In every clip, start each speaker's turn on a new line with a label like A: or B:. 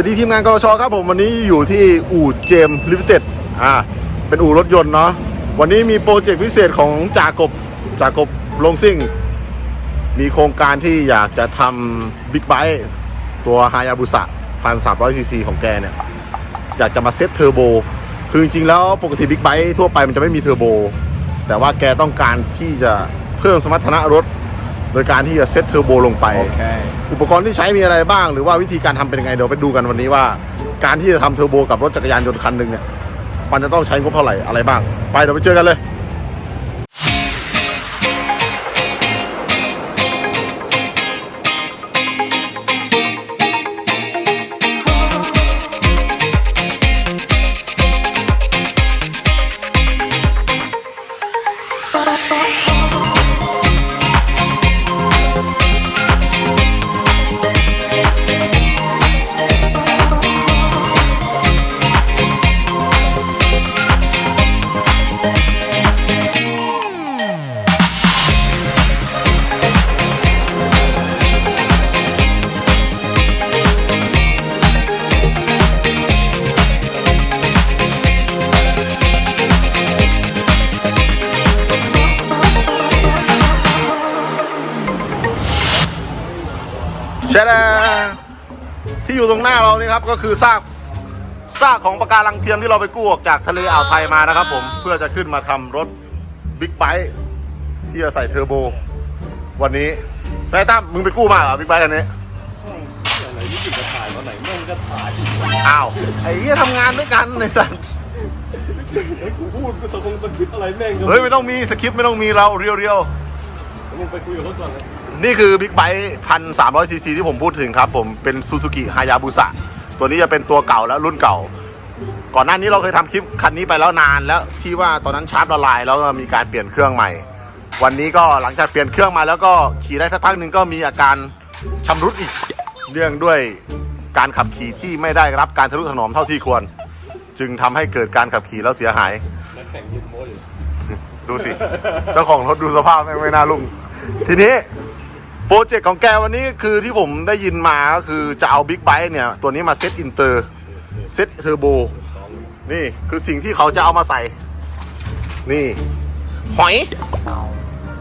A: วัสดีทีมงานกรชครับผมวันนี้อยู่ที่อู่เจมลิมิเต็ดอ่าเป็นอู่รถยนต์เนาะวันนี้มีโปรเจกต์พิเศษของจากบจากบลงซิ่ง มีโครงการที่อยากจะทำบิ๊กไบค์ตัวฮายาบุสะพันสามร้อยซีซีของแกเนี่ย อยากจะมาเซ็ตเทอร์โบคือจริงๆแล้วปกติบิ๊กไบค์ทั่วไปมันจะไม่มีเทอร์โบแต่ว่าแกต้องการที่จะเพิ่มสมรรถนะรถ โดยการที่จะเซตเทอร์โบลงไป อุปกรณ์ที่ใช้มีอะไรบ้าง หรือว่าวิธีการทำเป็นยังไง เดี๋ยวไปดูกันวันนี้ว่า การที่จะทำเทอร์โบกับรถจักรยานยนต์คันหนึ่งเนี่ยมันจะต้องใช้งบเท่าไหร่อะไรบ้าง ไปเดี๋ยวไปเจอกันเลย แชร์แดงที่อยู่ตรงหน้าเรานี่ครับก็คือซากซากของปะการังเทียมที่เราไปกู้ออกจากทะเลอ่าวไทยมานะครับ ผมเพื่อจะขึ้นมาทำรถบิ๊กไบค์ที่จะใส่เทอร์โบ วันนี้นายตั้มมึงไปกู้มาเหรอบิ๊กไบค์คันนี้
B: อะไรนี่ถึงจะถ่ายตอนไหนแม่งก็ถ่าย
A: อ้าวไอ้เหี้ยทำงานด้วยกันในสัตว์
B: ไอ้ยกูพูดกูสะคงสคริปต์อะไรแม่งก็
A: เฮ้ยไม่ต้องมีสคริปต์ไม่ต้องมีเราเรียวเรียว
B: มึงไปคุยกับรถก่อนเลย
A: ๆ นี่คือบิ๊กไบค์พันสามร้อยซีซีที่ผมพูดถึงครับ ผมเป็นซูซูกิฮายาบุสะตัวนี้จะเป็นตัวเก่าแล้วรุ่นเก่า ก่อนหน้านี้เราเคยทำคลิปคันนี้ไปแล้วนานแล้วที่ว่าตอนนั้นชาร์จละลายแล้วก็มีการเปลี่ยนเครื่องใหม่ วันนี้ก็หลังจากเปลี่ยนเครื่องมาแล้วก็ขี่ได้สักพักหนึ่งก็มีอาการชำรุดอีกเนื่องด้วยการขับขี่ที่ไม่ได้รับการทะนุถนอมเท่าที่ควร จึงทำให้เกิดการขับขี่แล้วเสียหาย
B: แข่งยืนโมอยู่
A: ดูสิ เจ้าของรถดูสภาพแม่ไม่น่าลุ่งทีนี้ โปรเจกต์ของแกวันนี้คือที่ผมได้ยินมาก็คือจะเอาบิ๊กไบค์เนี่ย ตัวนี้มาเซตอินเตอร์เซตเทอร์โบนี่คือสิ่งที่เขาจะเอามาใส่ นี่ หอย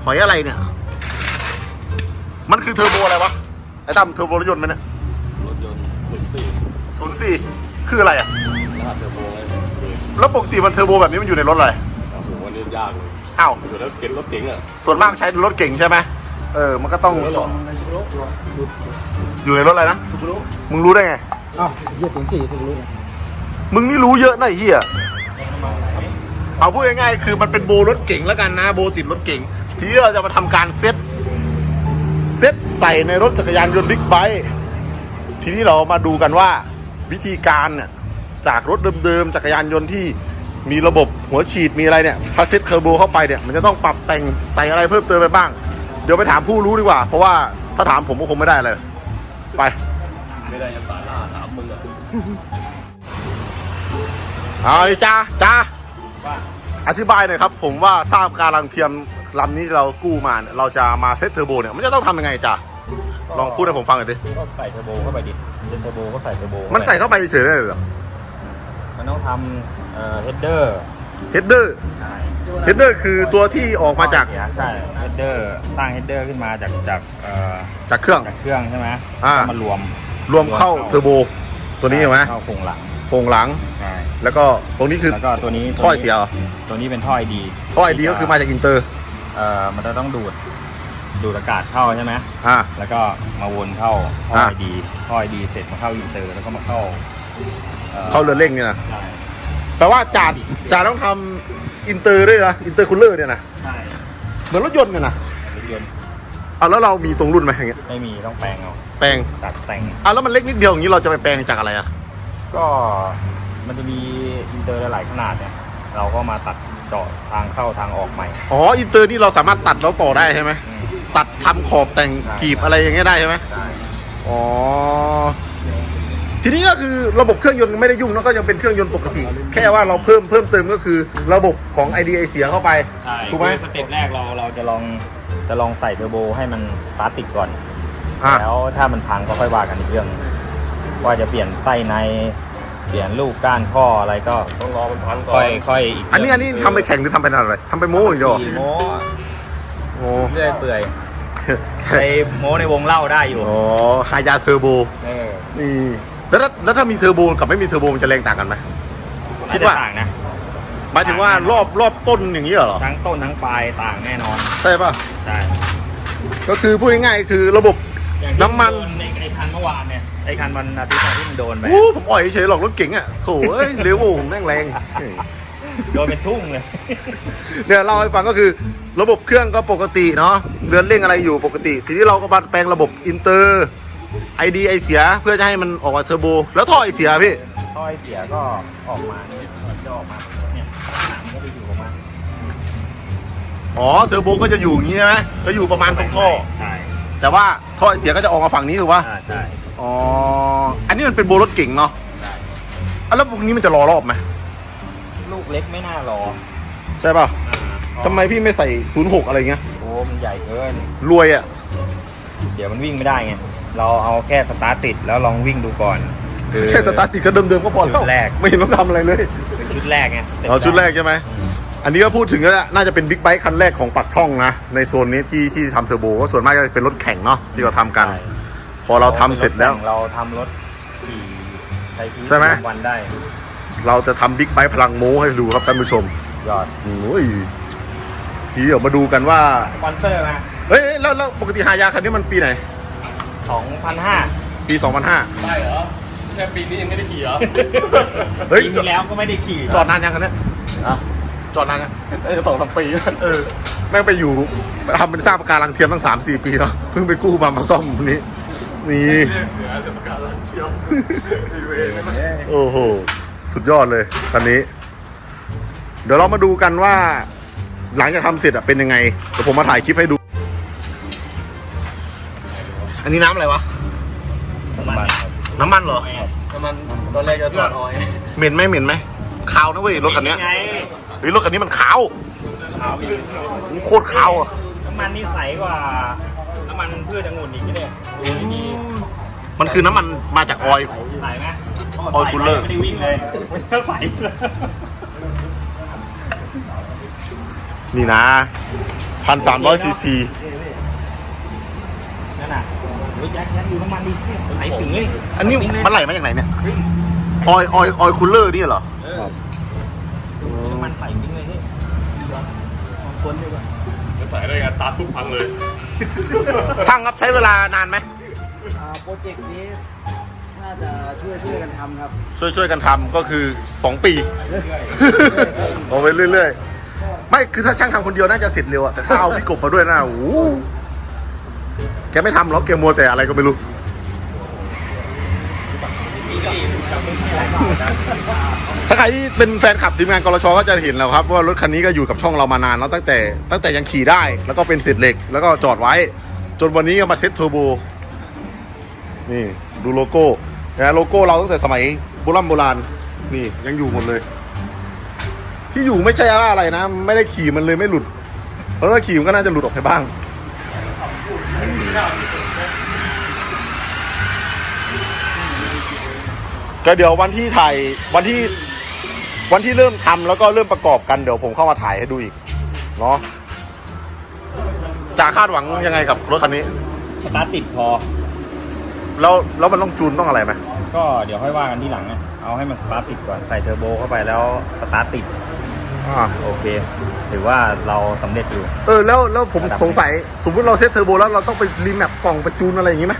A: หอยอะไรเนี่ย มันคือเทอร์โบอะไรวะ ไอ้ตั้มเทอร์โบรถยนต์ไหมเนี่ย
B: รถยนต์สุดสี่
A: ศูนย์สี่คืออะไรอะ
B: รหัสเทอร์โบไง
A: แล้วปกติมันเทอร์โบแบบนี้มันอยู่ในรถอะไร
B: โอ้โหวันนี้ยากเลย
A: อ้าว
B: อยู่แล้วเก็บรถเก๋งอะ
A: ส่วนมากใช้รถเก่งใช่ไหม เออ มันก็ต้อง
B: แล้วหรอ
A: อยู่ในรถอะไรนะ
B: สุบรุ
A: มึงรู้ได้ไง
C: อ้าวเยี่ยศูนย์สี่ศูนย์รู้
A: มึงนี่รู้เยอะนะไอ้เฮียเอาพูดง่ายๆ คือมันเป็นโบรถเก่งแล้วกันนะ โบติดรถเก่ง ทีนี้เราจะมาทำการเซ็ต เซ็ตใส่ในรถจักรยานยนต์บิ๊กไบค์ ทีนี้เรามาดูกันว่าวิธีการเนี่ย จากรถเดิมๆ จักรยานยนต์ที่มีระบบหัวฉีดมีอะไรเนี่ยถ้าเซ็ตเทอร์โบเข้าไปเนี่ย มันจะต้องปรับแต่งใส่อะไรเพิ่มเติมไปบ้าง เดี๋ยวไปถามผู้รู้ดีกว่า เพราะว่าถ้าถามผมก็คงไม่ได้เลย ไป
B: ไม่ได้ยังสาล่าถามมึงอะ
A: เอาดิจ้าจ้า
B: ว่า
A: อธิบายหน่อยครับ ผมว่าทราบการลังเทียมลำนี้เรากู้มาเนี่ยเราจะมาเซตเทอร์โบเนี่ยมันจะต้องทำยังไงจ้าลองพูดให้ผมฟังหน่อยดิ
C: ก็ใส่เทอร์โบเข้าไปดิเป็นเทอร์โบก็ใส่เทอร์โบ
A: มันใส่เข้าไปเฉยๆได้เลยเหรอ
C: มันต้องทำเอ่อเฮดเดอร์
A: เฮดเดอร์ เฮดเดอร์คือตัวที่ออกมาจาก
C: ใช่เฮดเดอร์สร้างเฮดเดอร์ขึ้นมาจากจากเอ่อ
A: จากเครื่อง
C: จากเครื่องใช่ไหม
A: อ่า
C: แล้วมารวม
A: รวมเข้าเทอร์โบ ตัวนี้ใช่ไหม
C: เข้าโครงหลัง
A: โครงหลัง
C: ใช่
A: แล้วก็ตรงนี้คือ
C: แล้วก็ตัวนี้
A: ท่อไอเสียเหรอ
C: ตัวนี้เป็นท่อไอดี
A: ท่อไอดีก็คือมาจากอินเตอร์
C: เอ่อมันจะต้องดูดดูดอากาศเข้าใช่ไหม
A: อ่า
C: แล้วก็มาวนเข้าท่อ
A: อ่า
C: ไอดีท่อไอดีเสร็จมาเข้าอินเตอร์แล้วก็มาเข้าอ่อ
A: เข้าเรือเร่งเนี่ยนะ
C: ใช่
A: แปลว่าจ่าจ่าต้องทำ อินเตอร์ด้วยนะอินเตอร์คูลเลอร์เนี่ยนะ
C: ใช่
A: เหมือนรถยนต์เนี่ยนะ
C: รถยนต์
A: เอาแล้วเรามีตรงรุ่นไหมอย่างเงี้ย
C: ไม่มีต้องแปลงเอา
A: แปลง
C: ตัดแต่ง
A: อะแล้วมันเล็กนิดเดียวอย่างนี้เราจะไปแปลงจากอะไรอะ
C: ก็มันจะมีอินเตอร์หลายๆขนาดเนี่ยเราก็มาตัดเจาะทางเข้าทางออกใหม่
A: อ๋ออินเตอร์นี่เราสามารถตัดแล้วต่อได้ใช่ไหม
C: อืม
A: ตัดทำขอบแต่ง
C: ใช่
A: กีบอะไรอย่างเงี้ยได้ใช่ไหม
C: ได้
A: อ๋อ ทีนี้ก็คือระบบเครื่องยนต์ไม่ได้ยุ่งแล้วก็ยังเป็นเครื่องยนต์ปกติ แค่ว่าเราเพิ่มเพิ่มเติมก็คือระบบของ IDA เสียเข้าไป
C: ใช่
A: ถูกไหม
C: คือสเต็ปแรกเราเราจะลองจะลองใส่เทอร์โบให้มันสตาร์ทติดก่อน
A: อะ
C: แล้วถ้ามันพังก็ค่อยว่ากันอีกเรื่อง
A: อ
C: ว่าจะเปลี่ยนไส้ใน เปลี่ยนลูกก้านข้ออะไรก็
B: ต้องรอมันพังก่อ
C: ค่อย
B: น
C: ค่อยอีก
A: อันนี้อันนี้ทำไปแข่งหรือทำเป็นอะไรทำไปโม้อย่างเดียวเหรอ
C: ขี่โม้
A: โอ้
C: เรื่อยเปื่อยไปโม้ในวงเล่าได้อยู่
A: โอ้ฮายาเทอร์โบ
C: เออ
A: นี่ แล้วถ้าแล้วถ้ามีเทอร์โบกับไม่มีเทอร์โบมันจะแรงต่างกันไหม คิดว่า
C: น่จะต่างนะ
A: หมายถึงว่ารอบรอบต้นอย่างนี้เหรอ
C: ทั้งต้นทั้งปลายต่างแน่นอน
A: ใช่ป่ะ
C: ใช่
A: ก็คือพูดง่ายๆคือระบบ
C: อย่างที่
A: น้ำมัน
C: โดในไอ้คันเมื่อวานเนี่ยไอ้คันวันอาทิตย์ที่มันโดนไป
A: อู้ผมอ่อยเฉยๆหรอกรถเก๋งอะโถ่เอ้ยเร็วผมแม่งแรง
C: โดนเป็นทุ่งเลย
A: เนี่ยเล่าให้ฟังก็คือระบบเครื่องก็ปกติเนาะเรือนเร่งอะไรอยู่ปกติ ทีนี้เราก็มาแปลงระบบอินเตอร์ ไอดีไอเสียเพื่อจะให้มันออกมาเทอร์โบ แล้วท่อไอเสียพี่
C: ท่อไอเสียก็ออกมาเนี่ยจะออกมาเนี่ยหนังก็ไปอยู่ประมาณ
A: อ๋อเทอร์โบก็จะอยู่อย่างนี้ใช่ไหมก็อยู่ประมาณตรงท่อ
C: ใช่
A: แต่ว่าท่อไอเสียก็จะออกมาฝั่งนี้ถูกปะ
C: อ่าใช่
A: อ๋ออันนี้มันเป็นโบรถเก่งเนาะ
C: ใช่
A: อะแล้วพวกนี้มันจะรอรอบไหม
C: ลูกเล็กไม่น่ารอ
A: ใช่ป่ะ
C: อ่า
A: ทำไมพี่ไม่ใส่ 06 อะไรเงี้ย
C: โอ้มันใหญ่เกิน
A: รวยอะ
C: เดี๋ยวมันวิ่งไม่ได้ไง เราเอาแค่สตาร์ทติดแล้วลองวิ่งดูก่อนอ
A: แค่สตาร์ทติดก็เดิมๆก็พอแล้ว
C: ชุดแรก
A: ไม่เห็นต้องทำอะไรเลย
C: เป็นชุดแรกไงเต็ม
A: อ๋อชุดแรกใช่ไหมอันนี้ก็พูดถึงแล้วล่ะน่าจะเป็นบิ๊กไบค์คันแรกของปักช่องนะ ในโซนนี้ที่ที่ทำเทอร์โบก็ส่วนมากจะเป็นรถแข่งเนาะที่เราทำกัน
C: ใช่
A: พอเราทำเสร็จแล้ว
C: เราทำรถขี่ใช้ชีวิต
A: ใช่ไหม
C: ประจำวันได้
A: เราจะทำบิ๊กไบค์พลังโม้ให้ดูครับท่านผู้ชม
C: ยอด
A: โอ้ยทีเดี๋ยวมาดูกันว่า
C: สปอนเซอร์มา
A: เฮ้ยแล้วแล้วปกติฮายาคันนี้มันปีไหน
C: 2,500
A: ปี 2005
B: ใช่เหรอแค่ปีนี้ยังไม่ได้ขี่เหรอ
A: เฮ้ย
C: ปีที่แล้วก็ไม่ได้ขี่
A: จอดนานยังคันเนี้ย
B: อะ
A: จอดนานยัง
B: น่าจะสองสามปีแล้ว
A: เออแม่งไปอยู่ทำเป็นสร้างปะการังเทียมตั้งสามสี่ปีเนาะเพิ่งไปกู้มามาซ่อมวันนี้ นี่
B: เรียกเสือจะประกาศรังเชียวไอ้เวรเลยนะ
A: โอ้โห สุดยอดเลยคันนี้ เดี๋ยวเรามาดูกันว่า หลังจากทำเสร็จอะเป็นยังไงเดี๋ยวผมมาถ่ายคลิปให้ดู อันนี้น้ำอะไรวะ
C: น้ำมันครับ
A: น้ำมันเหรอ
B: แต่มันตอนแรกจะถอดออยล์
A: เหม็นไหมเหม็นไหมขาวนะเว้ยรถคันเนี้ย
C: ไง
A: เฮ้ยรถคันนี้มันขาว
C: ขาวอยู่
A: โคตรขาวอะ
C: น้ำมันนี่ใสกว่า น้ำมันพืชองุ่นอีกเนี่ยดูดี
A: มันคือน้ำมันมาจากออยล์
C: ๆใสไหม
A: ออยล์คูลเลอร์
C: ไม่ได้วิ่งเลยไม่ได้ใสเลย
A: นี่นะพันสามร้อยซีซี
C: นั่นน่ะ เฮ้ยแจ็คแจ็คดูน้ำมันดิไหลถึงเลย
A: อันนี้มันไหลมาจากไหนเนี่ยออยล์ออยล์ออยล์คูลเลอร์นี่เหรอ
C: เออน้ำมันใสจริงเลยเฮ้ย
B: จะใส่ได้ไงตาทุกพังเลย
A: ช่างครับใช้เวลานานไหม
D: อ่าโปรเจกต์นี้น่าจะช่วยช่วยกันทำครับ
A: ช่วยช่วยกันทำก็คือ 2 ปีเอาไปเรื่อยๆ ไม่คือถ้าช่างทำคนเดียวน่าจะเสร็จเร็วอะแต่ถ้าเอาพี่กบมาด้วยนะโอ้โห แกไม่ทำหรอกแกมัวแต่อะไรก็ไม่รู้ ถ้าใครที่เป็นแฟนคลับทีมงานกรชก็จะเห็นแล้วครับ ว่ารถคันนี้ก็อยู่กับช่องเรามานานแล้วตั้งแต่ตั้งแต่ยังขี่ได้แล้วก็เป็นเศษเหล็ก แล้วก็จอดไว้ จนวันนี้ก็มาเซ็ตเทอร์โบนี่ดูโลโก้นะโลโก้เราตั้งแต่สมัยโบราณโบราณนี่ยังอยู่หมดเลย ที่อยู่ไม่ใช่ว่าอะไรนะ ไม่ได้ขี่มันเลยไม่หลุดเพราะถ้าขี่มันก็น่าจะหลุดออกไปบ้าง ก็เดี๋ยววันที่ถ่ายวันที่วันที่เริ่มทำแล้วก็เริ่มประกอบกันเดี๋ยวผมเข้ามาถ่ายให้ดูอีกเนาะจะคาดหวังยังไงกับรถคันนี้
C: สตาร์ทติดพอ
A: แล้วแล้วมันต้องจูนต้องอะไรไหม
C: ก็เดี๋ยวค่อยว่ากันที่หลังนะเอาให้มันสตาร์ทติดก่อนใส่เทอร์โบเข้าไปแล้วสตาร์ทติด
A: อ่า
C: โอเค ถือว่าเราสำเร็จอยู่
A: เออแล้วแล้วผม
C: ระดับ
A: สงสัยสมมติเราเซตเทอร์โบแล้วเราต้องไปรีแมปกล่องไปจูนอะไรอย่างงี้ไหม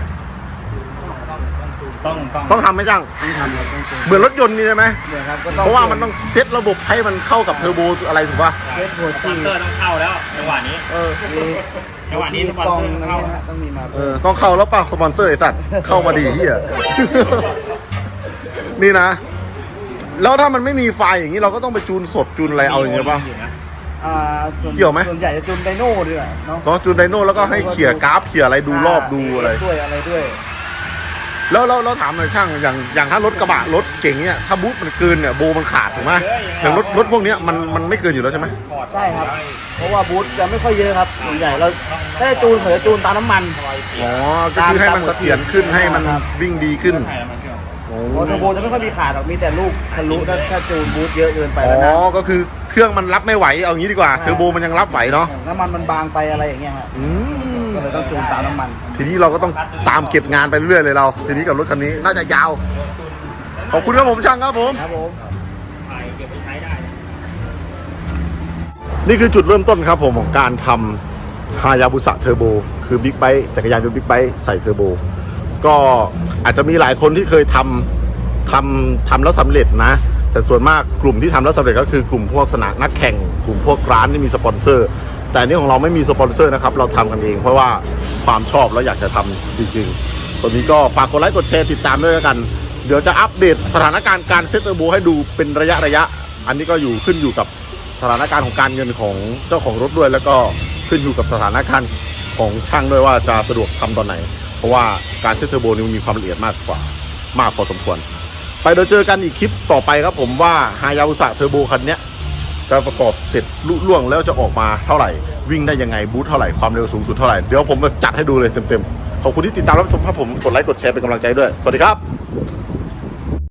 C: ต้องต้อง
A: ต้องทำไหมจัง
D: ต้องทำครับต้องเจอ
A: เหมือนรถยนต์นี่ใช่ไหม
D: เดี๋ยวครับก็ต้อง
A: เพราะว่ามันต้องเซตระบบให้มันเข้ากับเทอร์โบอะไรถูกป่ะ
D: เทสหัว
C: สปอ
D: ฉี
C: น
D: ด
C: เซอร์ต้องเข้าแล้วจังหวะนี้
A: เออ
D: มี
C: จังหวะนี้สปอน
D: กล่อง
C: เซอร์
D: อะไร
C: เข้า
D: เงี้ยฮะต้องมีมา
A: เออต้องเข้าแล้วป่ะสปอนเซอร์ไอ้สัตว์เข้ามาดีเฮีย นี่นะ แล้วถ้ามันไม่มีไฟอย่างนี้เราก็ต้องไปจูนสดจูนอะไรเอาอย่างเงี้ยป่ะ
D: อ่าส่วน
A: เกี่ยวไหม
D: ส่วนใหญ่จะจูนไดโน่ด้วยเนาะ
A: เนาะจูนไดโน่แล้วก็ให้เขี่ยกราฟเขี่ยอะไรดูรอบดูอะไร
D: ด้วยอะไรด้วย
A: แล้วเราเราถามหน่อยช่างอย่างอย่างถ้ารถกระบะรถเก๋งเนี่ยถ้าบูทมันเกินเนี่ยโบมันขาดถูกไหมอย่างรถรถพวกเนี้ยมันมันไม่เกินอยู่แล้วใช่ไหม
D: ใช่ครับ เพราะว่าบูธจะไม่ค่อยเยอะครับส่วนใหญ่เราถ้าจะจูนเขาจะจูนตามน้ำมัน
A: อ๋อก็คือให้มันเสถียรขึ้นให้มันวิ่งดีขึ้น
C: ใช่แล้วมันเครื่อง
A: โอ้
D: เพราะเทอร์โบจะไม่ค่อยมีขาดหรอกมีแต่ลูกทะลุถ้าถ้าจูนบูทเยอะเกินไป
A: อ๋
D: แล้วนะ
A: อก็คือเครื่องมันรับไม่ไหว เอางี้ดีกว่า เทอร์โบมันยังรับไหวเนาะ
D: น้ำมันมันบางไปอะไรอย่างเงี้ยฮะ
A: อืม
D: ก็เลยต้องจูนตามน้ำมัน
A: ทีนี้เราก็ต้องตามเก็บงานไปเรื่อยเลยเรา ทีนี้กับรถคันนี้น่าจะยาว ขอบคุณครับผมช่างครับผม
D: ครับผม
C: ถ่ายเก็บไว้ใช้ได้
A: นี่คือจุดเริ่มต้นครับผมของการทำฮายาบุสะเทอร์โบ คือบิ๊กไบค์จักรยานยนต์บิ๊กไบค์ใส่เทอร์โบ ก็อาจจะมีหลายคนที่เคยทำทำทำแล้วสำเร็จนะ แต่ส่วนมากกลุ่มที่ทำแล้วสำเร็จก็คือกลุ่มพวกสนามนักแข่ง กลุ่มพวกร้านที่มีสปอนเซอร์ แต่นี่ของเราไม่มีสปอนเซอร์นะครับ เราทำกันเอง เพราะว่าความชอบแล้วอยากจะทำจริงๆตอนนี้ก็ฝากกดไลค์กดแชร์ติดตามด้วยกัน เดี๋ยวจะอัปเดตสถานการณ์การเซตเทอร์โบให้ดูเป็นระยะระยะ อันนี้ก็อยู่ขึ้นอยู่กับสถานการณ์ของการเงินของเจ้าของรถด้วย แล้วก็ขึ้นอยู่กับสถานการณ์ของช่างด้วยว่าจะสะดวกทำตอนไหน เพราะว่าการเซตเทอร์โบนี่มันมีความละเอียดมากกว่ามากพอสมควร ไปเดี๋ยวเจอกันอีกคลิปต่อไปครับผมว่าฮายาบุสะเทอร์โบคันนี้จะประกอบเสร็จลุล่วงแล้วจะออกมาเท่าไหร่ วิ่งได้ยังไงบูทเท่าไหร่ความเร็วสูงสุดเท่าไหร่ เดี๋ยวผมมาจัดให้ดูเลยเต็มๆ ขอบคุณที่ติดตามรับชมครับผมกดไลค์กดแชร์เป็นกำลังใจด้วย สวัสดีครับ